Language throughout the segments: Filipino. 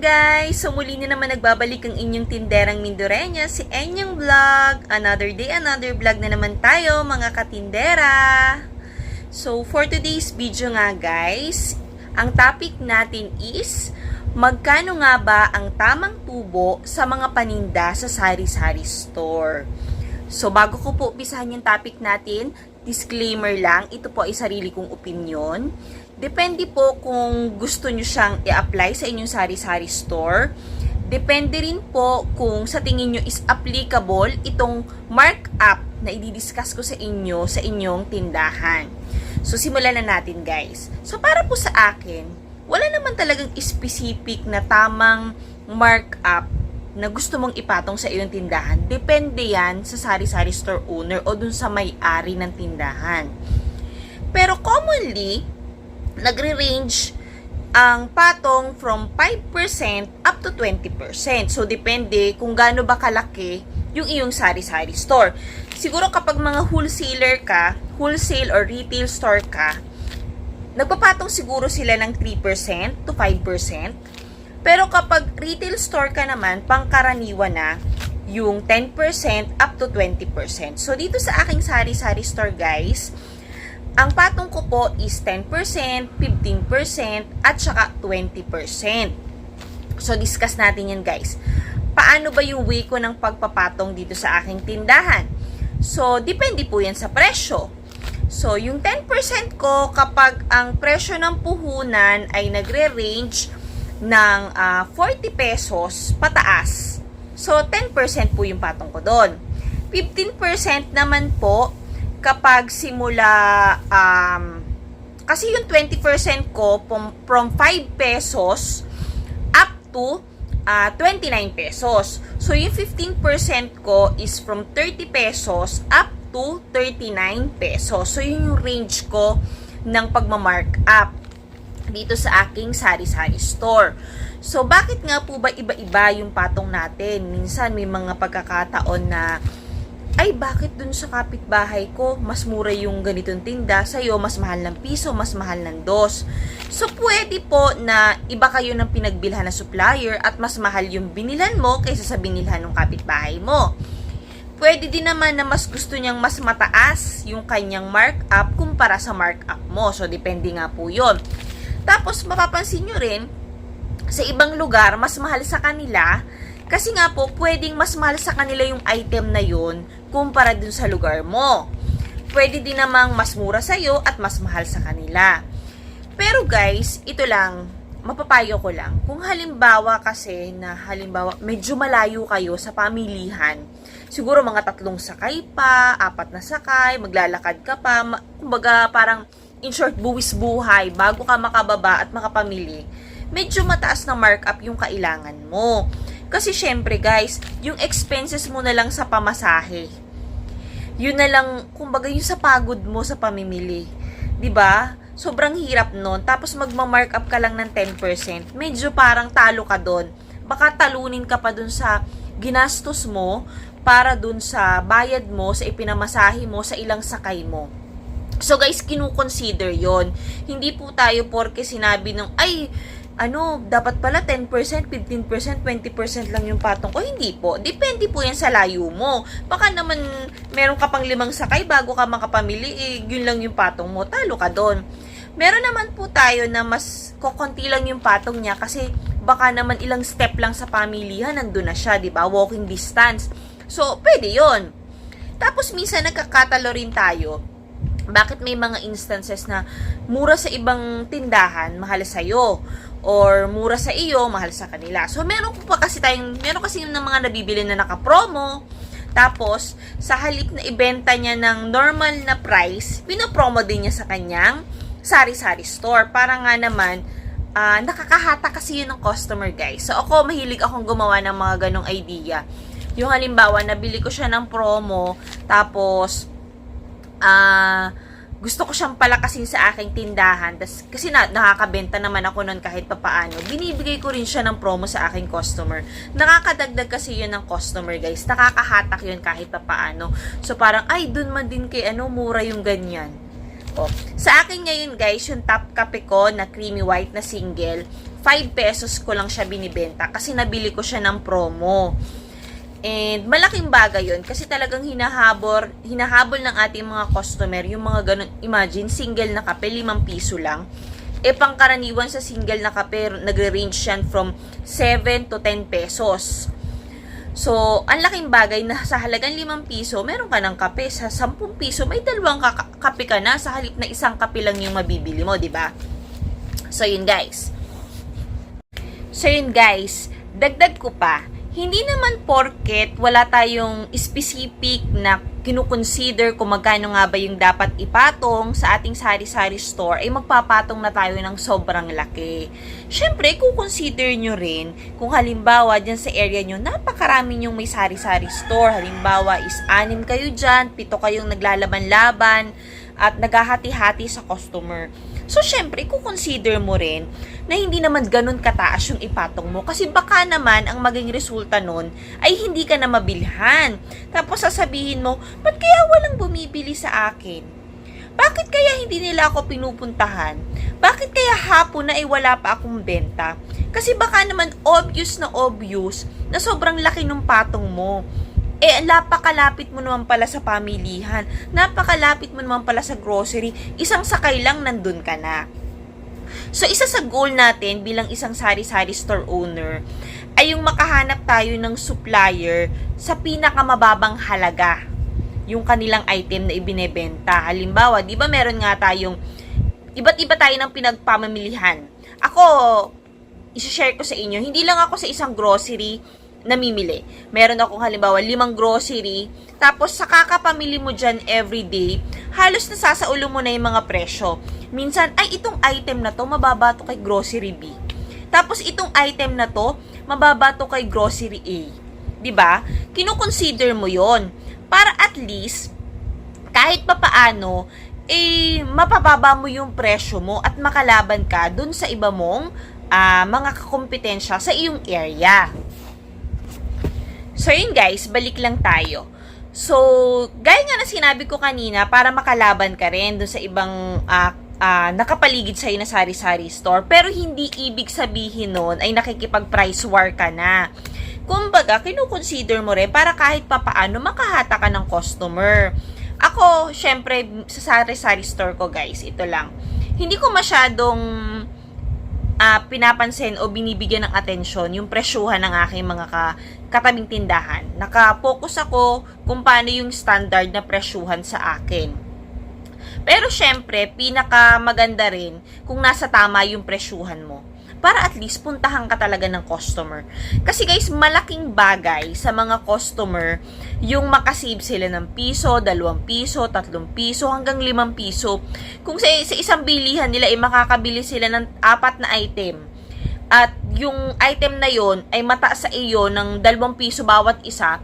guys! So muli na naman nagbabalik ang inyong tinderang Mindorenya, si Enyang Vlog. Another day, another vlog na naman tayo mga katindera. So for today's video nga guys, ang topic natin is magkano nga ba ang tamang tubo sa mga paninda sa sari-sari store. So bago ko po umpisahan yung topic natin, disclaimer lang, ito po ay sarili kong opinion. Depende po kung gusto nyo siyang i-apply sa inyong sari-sari store. Depende rin po kung sa tingin nyo is applicable itong markup na i-discuss ko sa inyo sa inyong tindahan. So, simulan na natin guys. So, para po sa akin, wala naman talagang specific na tamang markup na gusto mong ipatong sa iyong tindahan. Depende yan sa sari-sari store owner o dun sa may-ari ng tindahan. Pero commonly, nagre-range ang patong from 5% up to 20%. So, depende kung gaano ba kalaki yung iyong sari-sari store. Siguro kapag mga wholesaler ka, wholesale or retail store ka, nagpapatong siguro sila ng 3% to 5%. Pero kapag retail store ka naman, pangkaraniwan na, yung 10% up to 20%. So, dito sa aking sari-sari store, guys, ang patong ko po is 10%, 15%, at saka 20%. So, discuss natin yan guys. Paano ba yung way ko ng pagpapatong dito sa aking tindahan? So, depende po yan sa presyo. So, yung 10% ko kapag ang presyo ng puhunan ay nagre-range ng ah, 40 pesos pataas. So, 10% po yung patong ko doon. 15% naman po kapag simula, um, kasi yung 20% ko from, from 5 pesos up to ah, 29 pesos. So, yung 15% ko is from 30 pesos up to 39 pesos. So, yun yung range ko ng pagmamark up dito sa aking sari-sari store. So, bakit nga po ba iba-iba yung patong natin? Minsan may mga pagkakataon na ay bakit dun sa kapitbahay ko mas mura yung ganitong tinda sa'yo mas mahal ng piso mas mahal ng dos. So pwede po na iba kayo ng pinagbilhan na supplier at mas mahal yung binilan mo kaysa sa binilhan ng kapitbahay mo. Pwede din naman na mas gusto niyang mas mataas yung kanyang markup kumpara sa markup mo. So depende nga po yon tapos mapapansin nyo rin sa ibang lugar mas mahal sa kanila kasi nga po, pwedeng mas mahal sa kanila yung item na yun kumpara dun sa lugar mo. Pwede din namang mas mura sa'yo at mas mahal sa kanila. Pero guys, ito lang, mapapayo ko lang. Kung halimbawa kasi na halimbawa medyo malayo kayo sa pamilihan, siguro mga tatlong sakay pa, apat na sakay, maglalakad ka pa, kumbaga parang in short, buwis buhay bago ka makababa at makapamili, medyo mataas na markup yung kailangan mo. Kasi syempre guys, yung expenses mo na lang sa pamasahe. Yun na lang, kumbaga yung sa pagod mo sa pamimili. 'Di ba? Sobrang hirap nun. Tapos magma-markup ka lang ng 10%. Medyo parang talo ka doon. Baka talunin ka pa dun sa ginastos mo para dun sa bayad mo, sa ipinamasahe mo, sa ilang sakay mo. So guys, kinu-consider yon Hindi po tayo porke sinabi ng, ay, ano, dapat pala 10%, 15%, 20% lang yung patong ko. Hindi po. Depende po yan sa layo mo. Baka naman meron ka pang limang sakay bago ka makapamili, eh, yun lang yung patong mo. Talo ka doon. Meron naman po tayo na mas kokonti lang yung patong niya kasi baka naman ilang step lang sa pamilihan, nandun na siya, di ba? Walking distance. So, pwede yon Tapos, minsan nagkakatalo rin tayo bakit may mga instances na mura sa ibang tindahan, mahal sa iyo or mura sa iyo, mahal sa kanila. So meron pa kasi tayong meron kasi ng mga nabibili na naka-promo. Tapos sa halip na ibenta niya ng normal na price, pinopromo din niya sa kanyang sari-sari store para nga naman ah, nakakahata kasi yun ng customer guys. So ako mahilig akong gumawa ng mga ganong idea. Yung halimbawa, nabili ko siya ng promo, tapos ah gusto ko siyang palakasin sa aking tindahan. Tas, kasi na, nakakabenta naman ako nun kahit papaano. Binibigay ko rin siya ng promo sa aking customer. Nakakadagdag kasi yun ng customer, guys. Nakakahatak yun kahit papaano. So, parang, ay, dun man din kay ano, mura yung ganyan. O, sa akin ngayon, guys, yung top kape ko na creamy white na single, 5 pesos ko lang siya binibenta kasi nabili ko siya ng promo. And malaking bagay yun kasi talagang hinahabol, hinahabol ng ating mga customer yung mga ganun. Imagine, single na kape, 5 piso lang. E pangkaraniwan sa single na kape, nagre-range yan from 7 to 10 pesos. So, ang laking bagay na sa halagang 5 piso, meron ka ng kape. Sa 10 piso, may dalawang kape ka na sa halip na isang kape lang yung mabibili mo, di ba? So, yun guys. So, yun guys. Dagdag ko pa, hindi naman porket wala tayong specific na kinukonsider kung magkano nga ba yung dapat ipatong sa ating sari-sari store, ay magpapatong na tayo ng sobrang laki. Siyempre, kukonsider nyo rin kung halimbawa dyan sa area nyo, napakarami nyong may sari-sari store. Halimbawa is anim kayo dyan, pito kayong naglalaban-laban, at naghahati-hati sa customer. So, syempre, kukonsider mo rin na hindi naman ganun kataas yung ipatong mo. Kasi baka naman, ang maging resulta nun ay hindi ka na mabilhan. Tapos sasabihin mo, ba't kaya walang bumibili sa akin? Bakit kaya hindi nila ako pinupuntahan? Bakit kaya hapon na ay wala pa akong benta? Kasi baka naman obvious na obvious na sobrang laki ng patong mo. Eh, napakalapit mo naman pala sa pamilihan. Napakalapit mo naman pala sa grocery. Isang sakay lang nandun ka na. So, isa sa goal natin bilang isang sari-sari store owner ay yung makahanap tayo ng supplier sa pinakamababang halaga yung kanilang item na ibinebenta. Halimbawa, di ba meron nga tayong iba't iba tayo ng pinagpamamilihan. Ako, isi-share ko sa inyo, hindi lang ako sa isang grocery namimili. Meron akong halimbawa limang grocery, tapos sa kakapamili mo dyan everyday, halos nasasaulo mo na yung mga presyo. Minsan, ay itong item na to, mababa to kay grocery B. Tapos itong item na to, mababa to kay grocery A. 'Di ba? Kino-consider mo 'yon para at least kahit papaano eh mapababa mo yung presyo mo at makalaban ka dun sa iba mong ah, mga kakompetensya sa iyong area. So yun guys, balik lang tayo. So, gaya nga na sinabi ko kanina, para makalaban ka rin dun sa ibang ah, ah, nakapaligid sa'yo na sari-sari store. Pero hindi ibig sabihin nun ay nakikipag-price war ka na. Kumbaga, kinukonsider mo rin para kahit papaano makahata ka ng customer. Ako, syempre, sa sari-sari store ko guys, ito lang. Hindi ko masyadong ah, pinapansin o binibigyan ng atensyon yung presyuhan ng aking mga ka, katabing tindahan. Naka-focus ako kung paano yung standard na presyuhan sa akin. Pero syempre, pinaka maganda rin kung nasa tama yung presyuhan mo. Para at least puntahan ka talaga ng customer. Kasi guys, malaking bagay sa mga customer yung makasave sila ng piso, dalawang piso, tatlong piso, hanggang limang piso. Kung sa, sa isang bilihan nila ay makakabili sila ng apat na item, at yung item na yon ay mataas sa iyo ng 2 piso bawat isa,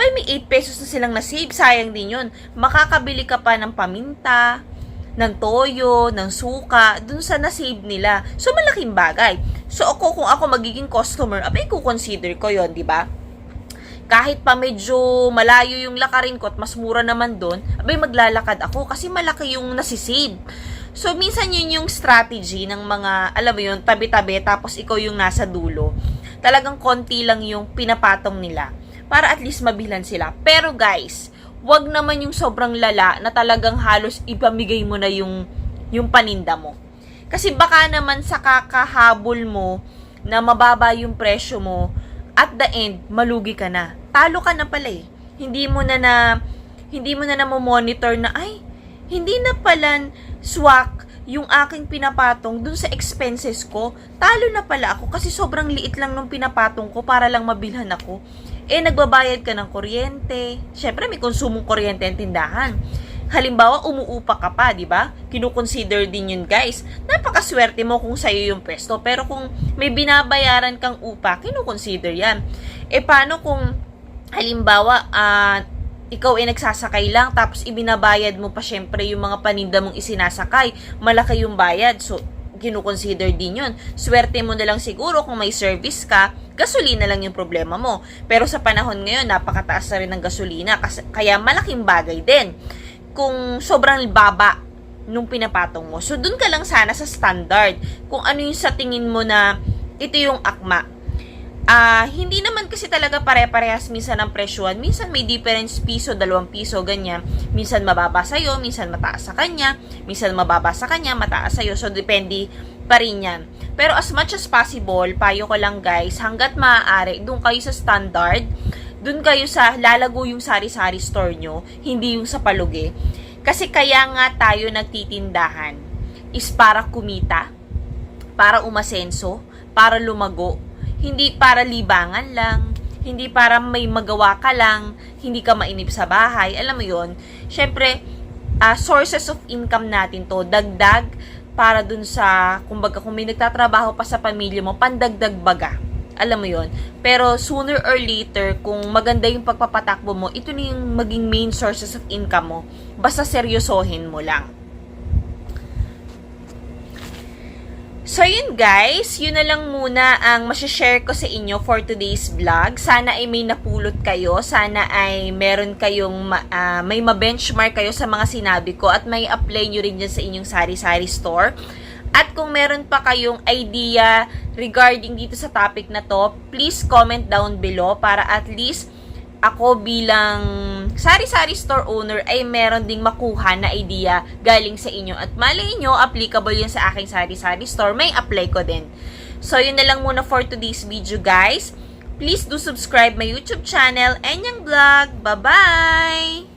abay may 8 pesos na silang nasave. Sayang din yun. Makakabili ka pa ng paminta, ng toyo, ng suka, dun sa nasave nila. So, malaking bagay. So, ako, kung ako magiging customer, abay, consider ko yon di ba? Kahit pa medyo malayo yung lakarin ko at mas mura naman doon, abay maglalakad ako kasi malaki yung nasisave. So, minsan yun yung strategy ng mga, alam mo yun, tabi-tabi, tapos ikaw yung nasa dulo. Talagang konti lang yung pinapatong nila para at least mabilan sila. Pero guys, wag naman yung sobrang lala na talagang halos ipamigay mo na yung, yung paninda mo. Kasi baka naman sa kakahabol mo na mababa yung presyo mo, at the end, malugi ka na. Talo ka na pala eh. Hindi mo na na, hindi mo na na monitor na, ay, hindi na pala swak yung aking pinapatong dun sa expenses ko. Talo na pala ako kasi sobrang liit lang nung pinapatong ko para lang mabilhan ako. Eh, nagbabayad ka ng kuryente. Siyempre, may konsumong kuryente ang tindahan. Halimbawa, umuupa ka pa, di ba? Kinukonsider din yun, guys. Napakaswerte mo kung sa'yo yung pwesto. Pero kung may binabayaran kang upa, kinukonsider yan. Eh, paano kung, halimbawa, ah, ikaw ay nagsasakay lang, tapos ibinabayad mo pa syempre yung mga paninda mong isinasakay. Malaki yung bayad. So, kinukonsider din yun. Swerte mo na lang siguro kung may service ka, gasolina lang yung problema mo. Pero sa panahon ngayon, napakataas na rin ng gasolina, kaya malaking bagay din kung sobrang baba nung pinapatong mo. So, dun ka lang sana sa standard. Kung ano yung sa tingin mo na ito yung akma. Ah, hindi naman kasi talaga pare-parehas minsan ang presyohan. Minsan may difference piso, dalawang piso, ganyan. Minsan mababa sa'yo, minsan mataas sa kanya. Minsan mababa sa kanya, mataas sa'yo. So, depende pa rin yan. Pero as much as possible, payo ko lang guys, hanggat maaari, doon kayo sa standard, doon kayo sa lalago yung sari-sari store nyo, hindi yung sa palugi. Kasi kaya nga tayo nagtitindahan is para kumita, para umasenso, para lumago, hindi para libangan lang, hindi para may magawa ka lang, hindi ka mainip sa bahay, alam mo yon Syempre, ah, sources of income natin to, dagdag para dun sa, kumbaga kung may nagtatrabaho pa sa pamilya mo, pandagdag baga. Alam mo yon Pero sooner or later, kung maganda yung pagpapatakbo mo, ito na yung maging main sources of income mo. Basta seryosohin mo lang. So yun guys, yun na lang muna ang masashare ko sa inyo for today's vlog. Sana ay may napulot kayo, sana ay meron kayong ma- ah, may ma-benchmark kayo sa mga sinabi ko at may apply nyo rin dyan sa inyong sari-sari store. At kung meron pa kayong idea regarding dito sa topic na to, please comment down below para at least ako bilang sari-sari store owner ay meron ding makuha na idea galing sa inyo. At malay nyo, applicable yun sa aking sari-sari store, may apply ko din. So, yun na lang muna for today's video, guys. Please do subscribe my YouTube channel, Enyang Vlog. Bye-bye!